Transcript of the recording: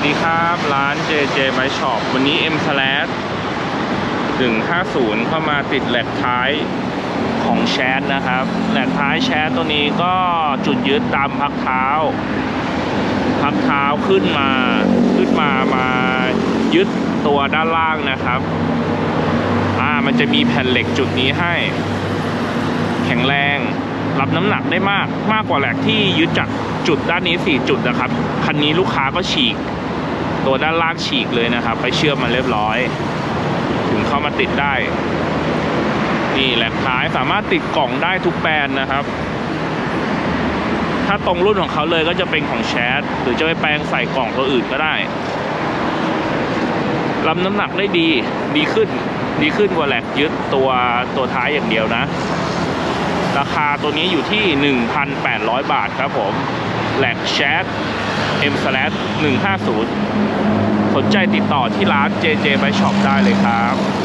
วัสดีครับ ร้าน JJ Bike Shop วันนี้ M Slash 150 เข้ามาติดแหลกท้ายของแชทนะครับ แหลกท้ายแชทตัวนี้ก็จุดยึดตามพักเท้า พักเท้าขึ้นมาขึ้นมามายึดตัวด้านล่างนะครับอ่ามันจะมีแผ่นเหล็กจุดนี้ให้ แข็งแรงรับน้ำหนักได้มากมากกว่าแหลกที่ยึดจากจุดด้านนี้ 4 จุดนะครับ คันนี้ลูกค้าก็ฉีก ตัวด้านล่างฉีกเลยนะครับ ไปเชื่อมมาเรียบร้อย ถึงเข้ามาติดได้ นี่แหลกท้ายสามารถติดกล่องได้ทุกแบรนด์นะครับ ถ้าตรงรุ่นของเขาเลยก็จะเป็นของแชทหรือจะไปแปลงใส่กล่องตัวอื่นก็ได้รับน้ำหนักได้ดีดีขึ้นดีขึ้นกว่าแหลกยึดตัวตัวท้ายอย่างเดียวนะ ราคาตัวนี้อยู่ที่ 1,800 บาทครับผมแหลกแชท M slash 150 สนใจติดต่อที่ร้าน JJ Bike Shop ได้เลยครับ